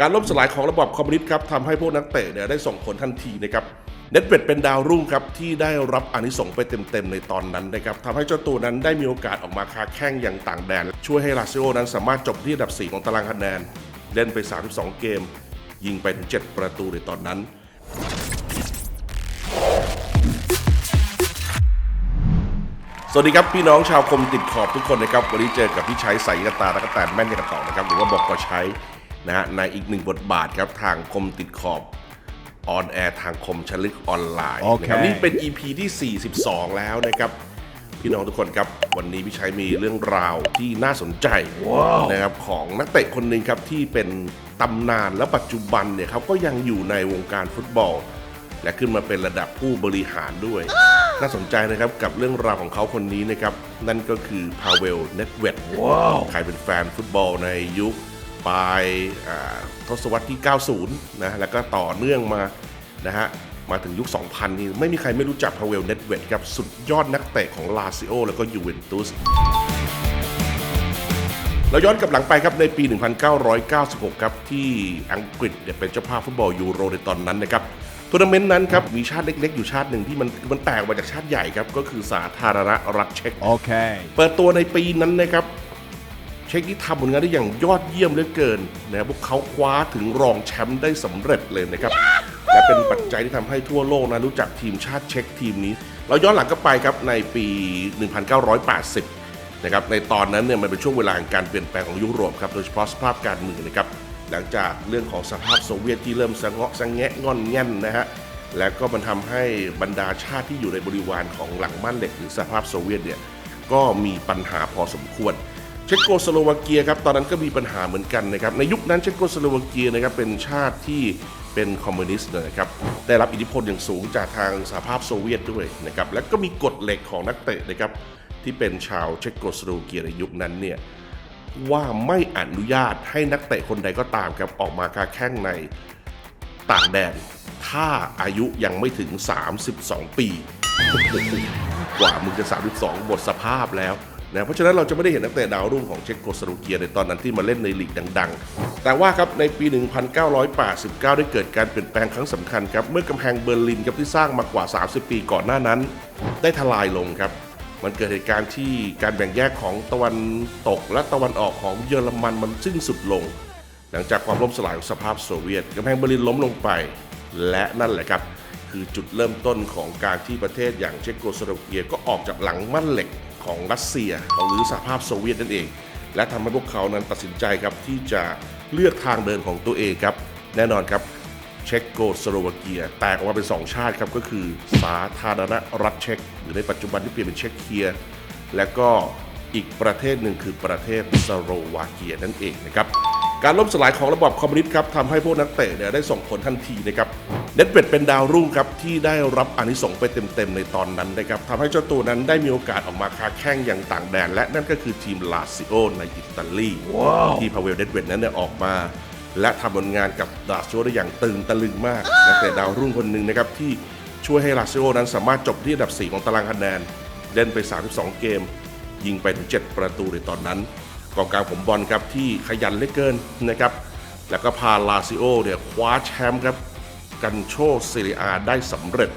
การล่มสลายของระบอบคอมมิวนิสต์ครับทำให้พวกนักเตะเนี่ยได้ส่งผลทันทีนะครับเน็ตเวดเป็นดาวรุ่งครับที่ได้รับอนิสงไปเต็มๆในตอนนั้นนะครับทำให้เจ้าตัวนั้นได้มีโอกาสออกมาค้าแข่งอย่างต่างแดน ช่วยให้ลาซิโอนั้นสามารถจบที่อันดับ 4 ของตารางคะแนน เล่นไป 32 เกม ยิงไปถึง 7 ประตูในตอนนั้นสวัสดีครับ พี่น้องชาวคมติดขอบทุกคนนะครับ วันนี้เจอกับพี่ชัยใสกระตาตะกะแตนแม่นกระต่อนะครับ หรือว่าบอกก็ใช้ นะฮะในอีกหนึ่งบทบาทครับทางคมติดขอบออนแอร์ทางคมชลึกออนไลน์โอเคนะครับนี่เป็น EP ที่ 42 แล้วนะครับ พี่น้องทุกคนครับ วันนี้พี่ชัยมีเรื่องราวที่น่าสนใจนะครับของนักเตะคนหนึ่งครับที่เป็นตำนานและปัจจุบันเนี่ยเขาก็ยังอยู่ในวงการฟุตบอล และขึ้นมาเป็นระดับผู้บริหารด้วย น่าสนใจนะครับกับเรื่องราวของเขาคนนี้นะครับนั่นก็คือพาเวลเนตเวดใครเป็นแฟนฟุตบอลในยุค ปลายอ่าทศวรรษที่ 90 นะ แล้วก็ต่อเนื่องมา นะฮะ มาถึงยุค 2000 นี่ไม่มีใครไม่รู้จักพาเวลเนตเวดครับ สุดยอดนักเตะของลาซิโอแล้วก็ยูเวนตุสเราย้อนกลับหลังไปครับในปี 1996 ครับ ที่อังกฤษเนี่ยเป็นเจ้าภาพฟุตบอลยูโรในตอนนั้นนะครับทัวร์นาเมนต์นั้นครับ มีชาติเล็ก ๆ อยู่ชาติหนึ่งที่มันมันแตกออกมาจากชาติใหญ่ครับ ก็คือสาธารณรัฐเช็ก Okay. เปิดตัวในปีนั้นนะครับ เช็กที่ทำผลงานได้อย่างยอดเยี่ยมเหลือเกินนะพวกเขาคว้าถึงรองแชมป์ได้สำเร็จเลยนะครับ และเป็นปัจจัยที่ทำให้ทั่วโลกนะรู้จักทีมชาติเช็กทีมนี้ เราย้อนหลังก็ไปครับในปี 1980 นะครับ ในตอนนั้นเนี่ยมันเป็นช่วงเวลาแห่งการเปลี่ยนแปลงของยุโรปครับ โดยเฉพาะสภาพการเมืองนะครับ หลังจากเรื่องของสภาพโซเวียตที่เริ่มสะเงาะสะแงะงอนแง่นนะฮะ และก็มันทำให้บรรดาชาติที่อยู่ในบริวารของหลังบ้านเหล็กหรือสภาพโซเวียตเนี่ย ก็มีปัญหาพอสมควร เชโกสโลวาเกียครับตอนนั้นก็มีปัญหาเหมือนกันนะครับในยุคนั้นเชโกสโลวาเกียนะครับเป็นชาติที่เป็นคอมมิวนิสต์เลยนะครับได้รับอิทธิพลอย่างสูงจากทางสหภาพโซเวียตด้วยนะครับและก็มีกฎเหล็กของนักเตะนะครับที่เป็นชาวเชโกสโลวาเกียในยุคนั้นเนี่ยว่าไม่อนุญาตให้นักเตะคนใดก็ตามครับออกมาค้าแข่งในต่างแดน ถ้าอายุยังไม่ถึง 32 ปี กว่ามึงจะ 32 หมดสภาพแล้ว นะเพราะฉะนั้นเราจะไม่ได้เห็นนักเตะดาวรุ่งของเช็กโกสโลเกียในตอนนั้นที่มาเล่นในลีกดัง ๆ แต่ว่าครับในปี 1989 ได้เกิดการเปลี่ยนแปลงครั้งสำคัญครับเมื่อกำแพงเบอร์ลินครับที่สร้างมากว่า 30 ปีก่อนหน้านั้น ได้ทลายลงครับมันเกิดเหตุการณ์ที่การแบ่งแยกของตะวันตกและตะวันออกของเยอรมันมันสิ้นสุดลง หลังจากความล่มสลายของสภาพโซเวียตกำแพงเบอร์ลินล้มลงไป และนั่นแหละครับ คือจุดเริ่มต้นของการที่ประเทศอย่างเช็กโกสโลเกียก็ออกจากหลังมั่นเหล็ก ของรัสเซียหรือสหภาพโซเวียตนั่นเอง และทำให้พวกเขานั้นตัดสินใจครับที่จะเลือกทางเดินของตัวเองครับ แน่นอนครับเช็กโกสโลวาเกีย แตกออกมาเป็น 2 ชาติครับก็คือสาธารณรัฐเช็กหรือในปัจจุบันที่เปลี่ยนเป็นเช็กเคีย และก็อีกประเทศหนึ่งคือประเทศสโลวาเกียนั่นเองนะครับ การล่มสลายของระบอบคอมมิวนิสต์ครับทำให้พวกนักเตะเนี่ยได้ส่งผลทันทีนะครับเน็ตเวดเป็นดาวรุ่งครับที่ได้รับอานิสงส์ไปเต็มๆในตอนนั้นนะครับทำให้เจ้าตัวนั้นได้มีโอกาสออกมาค้าแข่งอย่างต่างแดน และนั่นก็คือทีมลาซิโอในอิตาลีที่พาเวลเน็ตเวดนั้นเนี่ยออกมา และทำผลงานกับลาซิโอได้อย่างตึงตะลึงมากนักเตะดาวรุ่งคนหนึ่งนะครับที่ช่วยให้ลาซิโอนั้นสามารถจบที่อันดับ 4 ของตารางคะแนนเล่นไป 32 เกม ยิงไปถึง 7 ประตูในตอนนั้น กองกลางผมบอลครับที่ขยันเหลือเกินนะครับ แล้วก็พาลาซิโอเนี่ยคว้าแชมป์ครับกันโชเซเรียอาได้สำเร็จ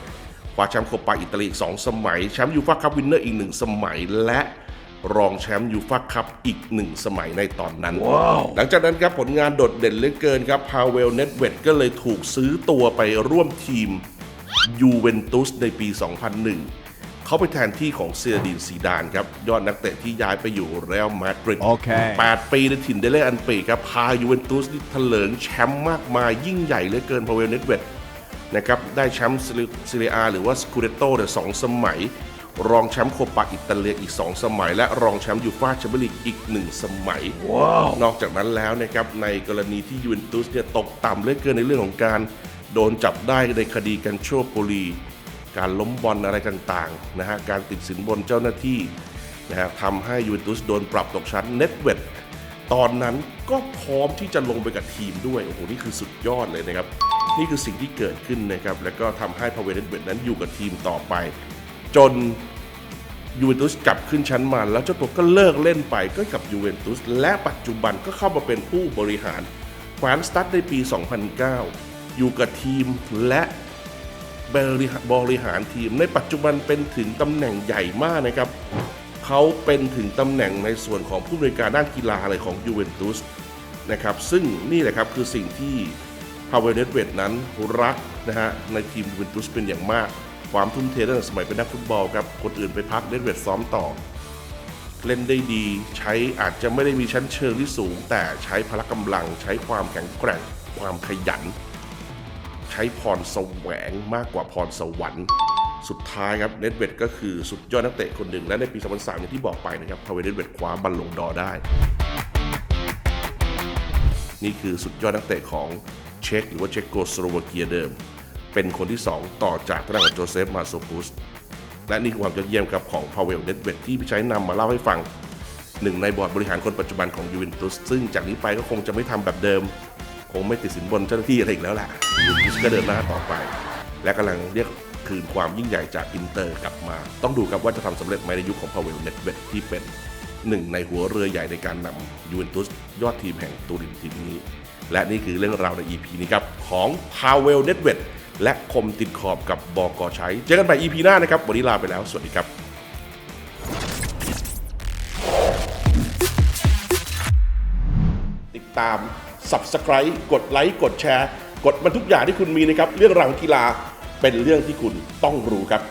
คว้าแชมป์โคปาอิตาลีอีก2สมัยแชมป์ยูฟ่าคัพวินเนอร์อีก1สมัยและรองแชมป์ยูฟ่าคัพอีก1สมัยในตอนนั้นหลังจากนั้นครับผลงานโดดเด่นเหลือเกินครับพาเวลเน็ตเวดก็เลยถูกซื้อตัวไปร่วมทีมยูเวนตุสในปี 2001 เขาไปแทนที่ของเซียดินซีดานครับ ยอดนักเตะที่ย้ายไปอยู่เรอัลมาดริดโอเค8ปีในถิ่นเดเลอันเปครับ พายูเวนตุสนี่เถลิงแชมป์มากมายยิ่งใหญ่เหลือเกินพาเวลเน็ตเวดนะครับ ได้แชมป์ซีเรียอาหรือว่าสกูเดโตเนี่ยสองสมัย รองแชมป์โคปาอิตาเลียอีก 2 สมัย และรองแชมป์ยูฟ่าแชมเปี้ยนลีกอีก 1 สมัยนอกจากนั้นแล้วนะครับในกรณีที่ยูเวนตุสเนี่ยตกต่ำเหลือเกินในเรื่องของการโดนจับได้ในคดีกันโชโปลี การล้มบอลอะไรต่างๆนะฮะการติดสินบนเจ้าหน้าที่นะฮะทำให้ยูเวนตุสโดนปรับตกชั้นเน็ตเวดตอนนั้นก็พร้อมที่จะลงไปกับทีมด้วย โอ้โห นี่คือสุดยอดเลยนะครับ นี่คือสิ่งที่เกิดขึ้นนะครับ แล้วก็ทำให้พาเวเน็ตเวดนั้นอยู่กับทีมต่อไป จนยูเวนตุสกลับขึ้นชั้นมา แล้วเจ้าตัวก็เลิกเล่นไปก็กับยูเวนตุสและปัจจุบันก็เข้ามาเป็นผู้บริหารแขวนสตัดในปี 2009 อยู่กับทีมและ บริหารบริหารทีม ในปัจจุบันเป็นถึงตำแหน่งใหญ่มากนะครับ เขาเป็นถึงตำแหน่งในส่วนของผู้บริการด้านกีฬาอะไรของยูเวนตุสนะครับ ซึ่งนี่แหละครับคือสิ่งที่พาเวลเนตเวดนั้นรักนะฮะในทีมยูเวนตุสเป็นอย่างมาก ความทุ่มเทตั้งแต่สมัยเป็นนักฟุตบอลครับคนอื่นไปพักเนตเวดซ้อมต่อ เล่นได้ดีใช้อาจจะไม่ได้มีชั้นเชิงที่สูง แต่ใช้พละกำลังใช้ความแข็งแกร่งความขยัน ใช้พรแสวงมากกว่าพรสวรรค์สุดท้ายครับเนตเวดก็คือสุดยอดนักเตะคนหนึ่ง และในปี 2003อย่างที่บอกไปนะครับทาวเวเนตเวดคว้าบัลลงดอได้ นี่คือสุดยอดนักเตะของเช็กหรือว่าเช็กโกสโลวาเกียเดิม เป็นคนที่ 2 ต่อจากทางด้านโจเซฟมาโซปุสและนี่คือความยอดเยี่ยมครับของพาเวลเนตเวดที่พี่ใช้นำมาเล่าให้ฟังหนึ่งในบอร์ดบริหารคนปัจจุบันของยูเวนตุสซึ่งจากนี้ไปก็คงจะไม่ทำแบบเดิม คงไม่ติดสินบนเจ้าหน้าที่อะไรอีกแล้วแหละยูเวนตุสก็เดินหน้าต่อไป และกำลังเรียกคืนความยิ่งใหญ่จากอินเตอร์กลับมา ต้องดูครับว่าจะทำสำเร็จไหมในยุคของพาเวลเน็ตเวดที่เป็นหนึ่งในหัวเรือใหญ่ในการนำยูเวนตุสยอดทีมแห่งตูรินทีมนี้ และนี่คือเรื่องราวใน EP นี้ครับ ของพาเวลเน็ตเวดและคมติดขอบกับบอกอใช้ เจอกันใหม่ EP หน้านะครับ วันนี้ลาไปแล้ว สวัสดีครับติดตาม Subscribe กดไลค์กดแชร์ กดมันทุกอย่างที่คุณมีนะครับ เรื่องราวของกีฬาเป็นเรื่องที่คุณต้องรู้ครับ